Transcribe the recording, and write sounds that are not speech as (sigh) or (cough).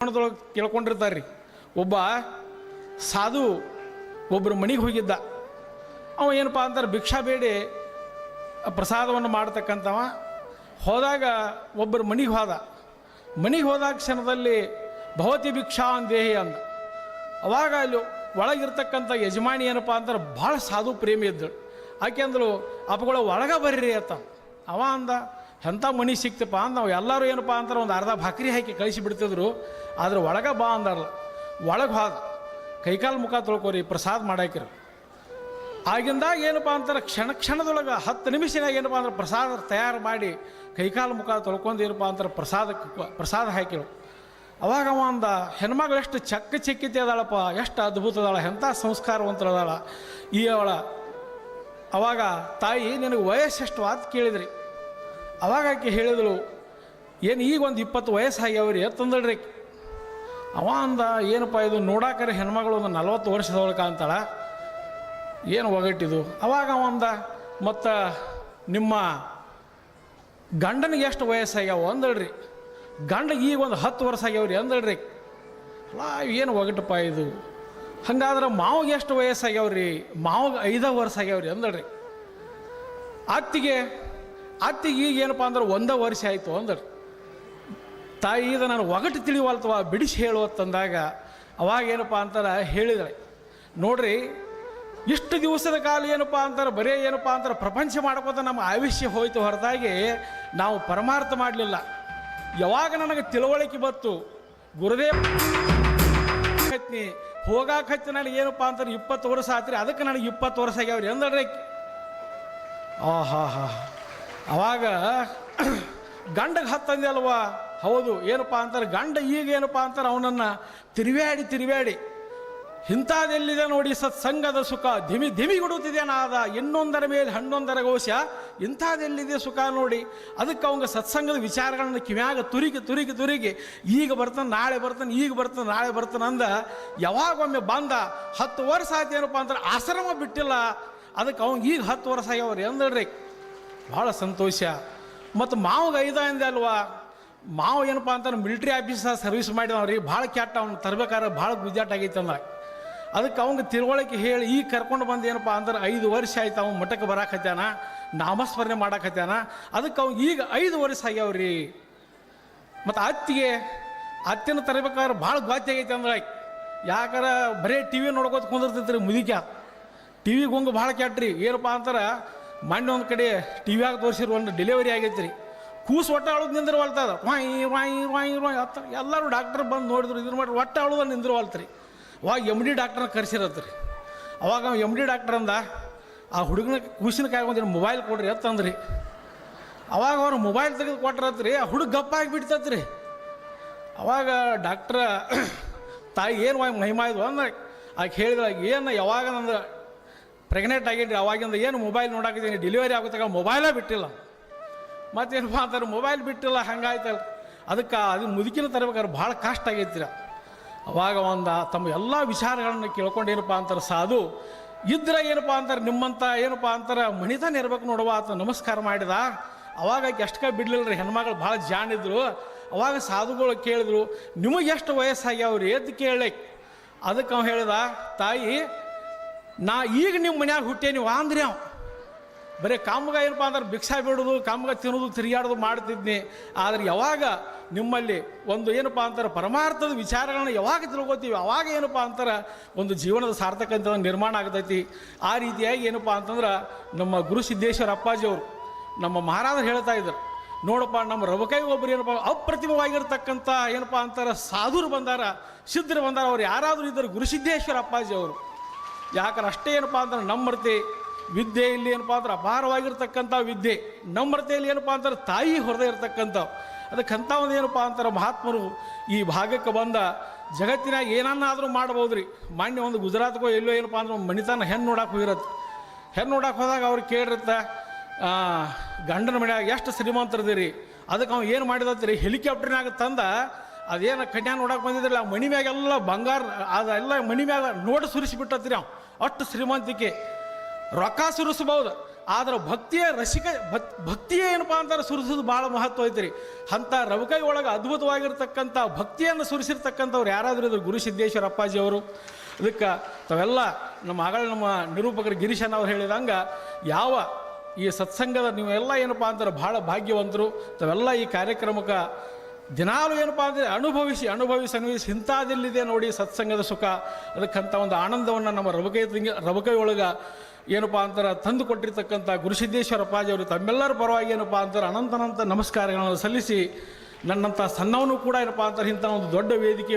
ಪ್ರಮಾಣದೊಳಗೆ ಕೇಳ್ಕೊಂಡಿರ್ತಾರೆ ರೀ ಒಬ್ಬ ಸಾಧು ಒಬ್ಬರು ಮನೆಗೆ ಹೋಗಿದ್ದ. ಅವ ಏನಪ್ಪ ಅಂತಾರೆ, ಭಿಕ್ಷಾ ಬೇಡಿ, ಪ್ರಸಾದವನ್ನು ಮಾಡ್ತಕ್ಕಂಥವ. ಹೋದಾಗ ಒಬ್ಬರು ಮನೆಗೆ ಹೋದ. ಮನೆಗೆ ಹೋದಾಗ ಕ್ಷಣದಲ್ಲಿ ಭವತಿ ಭಿಕ್ಷಾ ದೇಹಿ ಅಂದ. ಅವಾಗ ಅಲ್ಲಿ ಒಳಗಿರ್ತಕ್ಕಂಥ ಯಜಮಾನಿ ಏನಪ್ಪ ಅಂದ್ರೆ ಭಾಳ ಸಾಧು ಪ್ರೇಮಿ ಇದ್ದಳು. ಆಕೆ ಅಂದಳು ಅಪ್ಪಗಳ ಒಳಗೆ ಬರ್ರಿ ಅಂತ ಅವ ಅಂದ ಎಂಥ ಮನಿ ಸಿಕ್ತಪ್ಪ ಅಂತ ನಾವು ಎಲ್ಲರೂ ಏನಪ್ಪ ಅಂತಾರೆ ಒಂದು ಅರ್ಧ ಭಾಕ್ರಿ ಹಾಕಿ ಕಳಿಸಿ ಬಿಡ್ತಿದ್ರು. ಆದ್ರೆ ಒಳಗೆ ಬಾ ಅಂದಾರಲ್ಲ. ಒಳಗೆ ಹೋದ ಕೈಕಾಲು ಮುಖ ತೊಳ್ಕೊರಿ, ಪ್ರಸಾದ ಮಾಡಾಕಿರು. ಆಗಿಂದಾಗ ಏನಪ್ಪ ಅಂತಾರೆ, ಕ್ಷಣ ಕ್ಷಣದೊಳಗೆ ಹತ್ತು ನಿಮಿಷನಾಗ ಏನಪ್ಪ ಅಂದ್ರೆ ಪ್ರಸಾದ ತಯಾರು ಮಾಡಿ ಕೈಕಾಲು ಮುಖ ತೊಳ್ಕೊಂಡು ಏನಪ್ಪ ಅಂತಾರೆ ಪ್ರಸಾದಕ್ಕೆ ಪ್ರಸಾದ ಹಾಕಿರು. ಅವಾಗ ಅವ ಅಂದ, ಹೆಣ್ಮಗಳು ಎಷ್ಟು ಚಕ್ಕ ಚಿಕ್ಕಿತೆ ಅದಾಳಪ್ಪ, ಎಷ್ಟು ಅದ್ಭುತ ಅದಾಳ, ಎಂಥ ಸಂಸ್ಕಾರವಂತಳದಾಳ ಈ ಅವಳ, ಅವಾಗ ತಾಯಿ, ನಿನಗೆ ವಯಸ್ಸೆಷ್ಟು ಅಂತ ಕೇಳಿದ್ರಿ. ಅವಾಗ ಆಕೆ ಹೇಳಿದಳು, ಏನು ಈಗ ಒಂದು ಇಪ್ಪತ್ತು ವಯಸ್ಸಾಗ್ಯಾವ್ರಿ ತಂದಳ್ರಿ. ಅವ ಅಂದ, ಏನಪ್ಪ ಇದು ನೋಡಾಕರೆ ಹೆಣ್ಮಗಳು ಒಂದು ನಲ್ವತ್ತು ವರ್ಷದೊಳಗೆ ಅಂತಾಳ, ಏನು ಒಗಟ್ಟಿದು ಅವಾಗ ಅವ ಅಂದ, ಮತ್ತು ನಿಮ್ಮ ಗಂಡನಿಗೆ ಎಷ್ಟು ವಯಸ್ಸಾಗ್ಯಾವ ಅಂದಳ್ರಿ ಗಂಡ ಈಗ ಒಂದು ಹತ್ತು ವರ್ಷ ಆಗ್ಯಾವ್ರಿ ಅಂದಳ್ರಿ ಅಲ್ಲ, ಏನು ಒಗಟಪ್ಪ ಇದು? ಹಂಗಾದ್ರೆ ಮಾವಿಗೆ ಎಷ್ಟು ವಯಸ್ಸಾಗ್ಯಾವ್ರಿ ಮಾವಿಗೆ ಐದ ವರ್ಷ ಆಗ್ಯಾವ್ರಿ ಅಂದಳ್ರಿ. ಅತ್ತಿಗೆ ಅತ್ತಿಗೆ ಈಗ ಏನಪ್ಪ ಅಂದ್ರೆ ಒಂದೇ ವರ್ಷ ಆಯಿತು ಅಂದ್ರೆ. ತಾಯಿ ಇದು ನಾನು ಒಗಟು ತಿಳಿವಲ್ತವ ಬಿಡಿಸಿ ಹೇಳು ಅಂತಂದಾಗ ಅವಾಗ ಏನಪ್ಪ ಅಂತಾರೆ ಹೇಳಿದಳೆ. ನೋಡ್ರಿ, ಇಷ್ಟು ದಿವಸದ ಕಾಲ ಏನಪ್ಪ ಅಂತಾರೆ, ಬರೇ ಏನಪ್ಪ ಅಂತಾರೆ ಪ್ರಪಂಚ ಮಾಡ್ಕೋತ ನಮ್ಮ ಆಯುಷ್ಯ ಹೋಯ್ತು ಹೊರತಾಗಿ ನಾವು ಪರಮಾರ್ಥ ಮಾಡಲಿಲ್ಲ. ಯಾವಾಗ ನನಗೆ ತಿಳುವಳಿಕೆ ಬಂತು, ಗುರುದೇವ್ ಹತ್ನಿ ಹೋಗಾಕ ಹತ್ತಿ ನನಗೆ ಏನಪ್ಪ ಅಂತಾರೆ ಇಪ್ಪತ್ತು ವರ್ಷ ಆತ್ರಿ, ಅದಕ್ಕೆ ನನಗೆ ಇಪ್ಪತ್ತು ವರ್ಷ ಆಗ್ಯಾವ್ರಿ ಎಂದ್ರೆ ಆಹಾ ಹಾ ಹಾ ಅವಾಗ ಗಂಡಗೆ ಹತ್ತಂದೆ ಅಲ್ವಾ? ಹೌದು. ಏನಪ್ಪ ಅಂತಾರೆ, ಗಂಡ ಈಗ ಏನಪ್ಪ ಅಂತಾರೆ, ಅವನನ್ನು ತಿರುವ್ಯಾಡಿ ತಿರುವ್ಯಾಡಿ ಇಂಥದ್ದೆಲ್ಲಿದೆ ನೋಡಿ ಸತ್ಸಂಗದ ಸುಖ ಧಿಮಿ ಧಿಮಿ ಗುಡುತ್ತಿದೆ ನಾದ ಇನ್ನೊಂದರ ಮೇಲೆ ಹನ್ನೊಂದರ ಗೋಶ ಇಂಥದ್ದೆಲ್ಲಿದೆ ಸುಖ ನೋಡಿ. ಅದಕ್ಕೆ ಅವಂಗ ಸತ್ಸಂಗದ ವಿಚಾರಗಳನ್ನು ಕಿವ್ಯಾಗ ತುರಿಗಿ ತುರಿಗಿ ತುರಿಗಿ ಈಗ ಬರ್ತಾನೆ, ನಾಳೆ ಬರ್ತಾನೆ, ಈಗ ಬರ್ತಾನೆ, ನಾಳೆ ಬರ್ತಾನೆ ಅಂದ. ಯಾವಾಗೊಮ್ಮೆ ಬಂದ, ಹತ್ತು ವರ್ಷ ಆಯ್ತು ಏನಪ್ಪ ಅಂತಾರೆ, ಆಶ್ರಮ ಬಿಟ್ಟಿಲ್ಲ. ಅದಕ್ಕೆ ಅವಂಗ ಈಗ ಹತ್ತು ವರ್ಷ ಆಗ್ಯಾವ್ರಿ ಅಂದಳ್ರಿ ಭಾಳ ಸಂತೋಷ. ಮತ್ತು ಮಾವಗೆ ಐದ ಅಂದೆ ಅಲ್ವಾ? ಮಾವ ಏನಪ್ಪ ಅಂತಂದ್ರೆ ಮಿಲಿಟ್ರಿ ಆಫೀಸ ಸರ್ವಿಸ್ ಮಾಡಿದವ್ರಿ, ಭಾಳ ಕೆಟ್ಟ ಅವ್ನು ತರಬೇಕಾದ್ರೆ ಭಾಳ ಗುಜಾಟ್ ಅಂದ ಅದಕ್ಕೆ ಅವಂಗೆ ತಿಳುವಳಿಕೆ ಹೇಳಿ, ಈಗ ಕರ್ಕೊಂಡು ಬಂದು ಏನಪ್ಪ ಅಂದ್ರೆ ಐದು ವರ್ಷ ಆಯ್ತು ಅವ್ನು ಮಠಕ್ಕೆ ಬರಾಕತ್ಯಾನ, ನಾಮಸ್ಮರಣೆ ಮಾಡಾಕತ್ಯಾನ, ಅದಕ್ಕೆ ಅವ್ನು ಈಗ ಐದು ವರ್ಷ ಆಗ್ಯಾವ್ರಿ. ಮತ್ತು ಅತ್ತಿಗೆ, ಅತ್ತಿನ ತರಬೇಕಾದ್ರೆ ಭಾಳ ಗಾತಿ ಆಗೈತೆ ಅಂದ್ರೆ. ಯಾಕಾರ ಬರೀ ಟಿ ವಿ ನೋಡ್ಕೋತ ಕುಂದಿರ್ತೈತ್ರಿ ಮುದಿಕ ಟಿ ವಿ ಗುಂಗು ಭಾಳ ಕ್ಯಾಟ್ರಿ ಏನಪ್ಪ ಅಂತಾರೆ ಮೊನ್ನೆ ಒಂದು ಕಡೆ ಟಿ ವಿಯಾಗ ತೋರಿಸಿರೋ ಒಂದು ಡೆಲಿವರಿ ಆಗೈತೆ ರೀ ಕೂಸು ಒಟ್ಟ ಅಳೋದು ನಿಂದಿರವಲ್ತದ. ವಾಯ್ ವಾಯ್ ವಾಯ್ ವಾಯ್ ಅತ್ತ ಎಲ್ಲರೂ ಡಾಕ್ಟರ್ ಬಂದು ನೋಡಿದ್ರು, ಇದ್ರ ಮಾಡಿ ಒಟ್ಟ ಅಳೋದು ನಿಂದಿರವಲ್ತ್ರಿ. ಅವಾಗ ಎಂ ಡಿ ಡಾಕ್ಟರ್ನ ಕರೆಸಿರತ್ರಿ. ಅವಾಗ ಎಂ ಡಿ ಡಾಕ್ಟರ್ ಅಂದ, ಆ ಹುಡುಗನ ಕೂಸಿನ ಕಾಯಿ ಒಂದು ಮೊಬೈಲ್ ಕೊಡ್ರಿ ಅತ್ತಂದ್ರಿ ಅವಾಗ ಅವ್ರು ಮೊಬೈಲ್ ತೆಗೆದು ಕೊಟ್ರತ್ರಿ, ಆ ಹುಡುಗ ಗಪ್ಪ ಆಗಿಬಿಡ್ತತ್ರಿ ಅವಾಗ ಡಾಕ್ಟ್ರ (coughs) ತಾಯಿ ಏನು ಮಹಿಮಾ ಇದು ಅಂದ್ರೆ. ಆಕೆ ಹೇಳಿದ್ರಾಗ ಏನು ಯಾವಾಗ ನಂದು ಪ್ರೆಗ್ನೆಂಟ್ ಆಗಿದ್ರಿ ಅವಾಗಿಂದ ಏನು ಮೊಬೈಲ್ ನೋಡಾಕಿದ್ದೀನಿ ಡೆಲಿವರಿ ಆಗುತ್ತಾಗ ಮೊಬೈಲೇ ಬಿಟ್ಟಿಲ್ಲ. ಮತ್ತೇನಪ್ಪ ಅಂತಾರೆ ಮೊಬೈಲ್ ಬಿಟ್ಟಿಲ್ಲ, ಹಂಗಾಯ್ತಲ್ಲ. ಅದಕ್ಕೆ ಅದು ಮುದುಕಿನ ತರಬೇಕಾದ್ರೆ ಭಾಳ ಕಷ್ಟ ಆಗೈತಿರ. ಅವಾಗ ಒಂದು ತಮ್ಮ ಎಲ್ಲ ವಿಚಾರಗಳನ್ನು ಕೇಳ್ಕೊಂಡು ಏನಪ್ಪ ಅಂತಾರೆ, ಸಾಧು, ಇದ್ರೆ ಏನಪ್ಪ ಅಂತಾರೆ, ನಿಮ್ಮಂತ ಏನಪ್ಪ ಅಂತಾರೆ, ಮಣಿತಾನೆ ಇರ್ಬೇಕು ನೋಡುವ ಆತ ನಮಸ್ಕಾರ ಮಾಡಿದ. ಅವಾಗ ಎಷ್ಟು ಎಷ್ಟಕ ಬಿಡ್ಲಿಲ್ಲ ರೀ ಹೆಣ್ಮಗಳು ಭಾಳ ಜಾಣಿದ್ರು ಅವಾಗ ಸಾಧುಗಳು ಕೇಳಿದ್ರು, ನಿಮಗೆ ಎಷ್ಟು ವಯಸ್ಸಾಗ್ಯಾವ್ರಿ ಎದ್ದು ಕೇಳಿ ಅದಕ್ಕೆ ಅವ್ನು ಹೇಳಿದ, ತಾಯಿ ನಾ ಈಗ ನಿಮ್ಮ ಮನ್ಯಾಗ ಹುಟ್ಟೇನಿ ಅಂದ್ರೆ ಅವ. ಬರೀ ಕಾಮಗ ಏನಪ್ಪ ಅಂದ್ರೆ ಭಿಕ್ಷಾ ಬಿಡೋದು, ಕಾಮಗ ತಿನ್ನೋದು ತಿರುಗಾಡೋದು ಮಾಡ್ತಿದ್ನಿ. ಆದ್ರೆ ಯಾವಾಗ ನಿಮ್ಮಲ್ಲಿ ಒಂದು ಏನಪ್ಪ ಅಂತಾರೆ ಪರಮಾರ್ಥದ ವಿಚಾರಗಳನ್ನ ಯಾವಾಗ ತಿಳ್ಕೊತೀವಿ, ಅವಾಗ ಏನಪ್ಪ ಅಂತಾರೆ ಒಂದು ಜೀವನದ ಸಾರ್ಥಕ ಅಂತ ನಿರ್ಮಾಣ ಆಗ್ತೈತಿ. ಆ ರೀತಿಯಾಗಿ ಏನಪ್ಪ ಅಂತಂದ್ರೆ ನಮ್ಮ ಗುರು ಸಿದ್ದೇಶ್ವರ ಅಪ್ಪಾಜಿಯವರು ನಮ್ಮ ಮಹಾರಾಜರು ಹೇಳ್ತಾ ಇದ್ರು. ನೋಡಪ್ಪ, ನಮ್ಮ ರವಕೈ ಒಬ್ಬರು ಏನಪ್ಪ ಅಪ್ರತಿಮವಾಗಿರ್ತಕ್ಕಂಥ ಏನಪ್ಪ ಅಂತಾರೆ ಸಾಧುರು ಬಂದಾರ, ಸಿದ್ಧರು ಬಂದಾರ, ಅವ್ರು ಯಾರಾದರೂ ಇದ್ದರು ಗುರುಸಿದ್ದೇಶ್ವರ ಅಪ್ಪಾಜಿ ಅವರು. ಯಾಕಂದ್ರೆ ಅಷ್ಟೇ ಏನಪ್ಪ ಅಂದ್ರೆ ನಮ್ರತೆ, ವಿದ್ಯೆ ಇಲ್ಲಿ ಏನಪ್ಪ ಅಂದ್ರೆ ಅಪಾರವಾಗಿರ್ತಕ್ಕಂಥ ವಿದ್ಯೆ. ನಮ್ರತೆಯಲ್ಲಿ ಏನಪ್ಪ ಅಂದ್ರೆ ತಾಯಿ ಹೊರದೇ ಇರತಕ್ಕಂಥವು. ಅದಕ್ಕೆ ಅಂಥ ಒಂದು ಏನಪ್ಪ ಅಂತಾರೆ ಮಹಾತ್ಮರು ಈ ಭಾಗಕ್ಕೆ ಬಂದ ಜಗತ್ತಿನಾಗ ಏನನ್ನಾದರೂ ಮಾಡ್ಬೋದು ರೀ ಮಾನ್ಯ ಒಂದು ಗುಜರಾತ್ಗೋ ಎಲ್ಲೋ ಏನಪ್ಪ ಅಂದ್ರೆ ಮಣಿತನ ಹೆಣ್ಣು ನೋಡಕ್ಕೆ ಹೋಗಿರತ್ತೆ. ಹೆಣ್ಣು ನೋಡಕ್ಕೆ ಹೋದಾಗ ಅವ್ರು ಕೇಳಿರತ್ತ ಗಂಡನ ಮನ್ಯಾಗ ಎಷ್ಟು ಶ್ರೀಮಂತರದಿರಿ ಅದಕ್ಕೆ ಅವ್ನು ಏನು ಮಾಡಿದತ್ರಿ ಹೆಲಿಕಾಪ್ಟರ್ನಾಗ ತಂದ ಅದೇನು ಕನ್ಯಾ ನೋಡಕ್ಕೆ ಬಂದಿದ್ರಲ್ಲ ಮಣಿ ಮ್ಯಾಗೆಲ್ಲ ಬಂಗಾರ, ಅದೆಲ್ಲ ಮಣಿ ಮ್ಯಾಗ ನೋಡಿ ಸುರಿಸಿಬಿಟ್ಟತ್ರಿ ಅವ್. ಅಷ್ಟು ಶ್ರೀಮಂತಿಕೆ. ರೊಕ್ಕ ಸುರಿಸ್ಬೋದು ಆದ್ರೆ ಭಕ್ತಿಯ ರಸಿಕ, ಭಕ್, ಭಕ್ತಿಯೇ ಏನಪ್ಪ ಅಂತಾರೆ, ಸುರಿಸೋದು ಭಾಳ ಮಹತ್ವ ಐತ್ರಿ. ಅಂಥ ರವಿಕೈ ಒಳಗೆ ಅದ್ಭುತವಾಗಿರ್ತಕ್ಕಂಥ ಭಕ್ತಿಯನ್ನು ಸುರಿಸಿರ್ತಕ್ಕಂಥವ್ರು ಯಾರಾದರೂ ಇದ್ರು ಗುರು ಸಿದ್ದೇಶ್ವರ ಅಪ್ಪಾಜಿ ಅವರು. ಅದಕ್ಕೆ ತಾವೆಲ್ಲ ನಮ್ಮ ಆಗಳ ನಮ್ಮ ನಿರೂಪಕರು ಗಿರೀಶನ್ ಅವ್ರು ಹೇಳಿದಂಗೆ, ಯಾವ ಈ ಸತ್ಸಂಗದ ನೀವೆಲ್ಲ ಏನಪ್ಪ ಅಂತಾರೆ, ಭಾಳ ಭಾಗ್ಯವಂತರು. ತಾವೆಲ್ಲ ಈ ಕಾರ್ಯಕ್ರಮಕ್ಕೆ ದಿನಾಲು ಏನಪ್ಪ ಅಂದರೆ ಅನುಭವಿಸಿ ಅನುಭವಿಸಿ ಅನುಭವಿಸಿ ಇಂಥದಿಲ್ಲಿದೆ ನೋಡಿ ಸತ್ಸಂಗದ ಸುಖ. ಅದಕ್ಕಂಥ ಒಂದು ಆನಂದವನ್ನು ನಮ್ಮ ರವಕೈ ರವಕೈ ಒಳಗೆ ಏನಪ್ಪ ಅಂತಾರೆ ತಂದು ಕೊಟ್ಟಿರ್ತಕ್ಕಂಥ ಗುರುಸಿದ್ದೇಶ್ವರ ಅಪ್ಪಾಜಿ ಅವರು ತಮ್ಮೆಲ್ಲರ ಪರವಾಗಿ ಏನಪ್ಪ ಅಂತಾರೆ ಅನಂತನಂತ ನಮಸ್ಕಾರಗಳನ್ನು ಸಲ್ಲಿಸಿ ನನ್ನಂಥ ಸಣ್ಣವನು ಕೂಡ ಏನಪ್ಪ ಅಂತಾರೆ ಇಂಥ ಒಂದು ದೊಡ್ಡ ವೇದಿಕೆ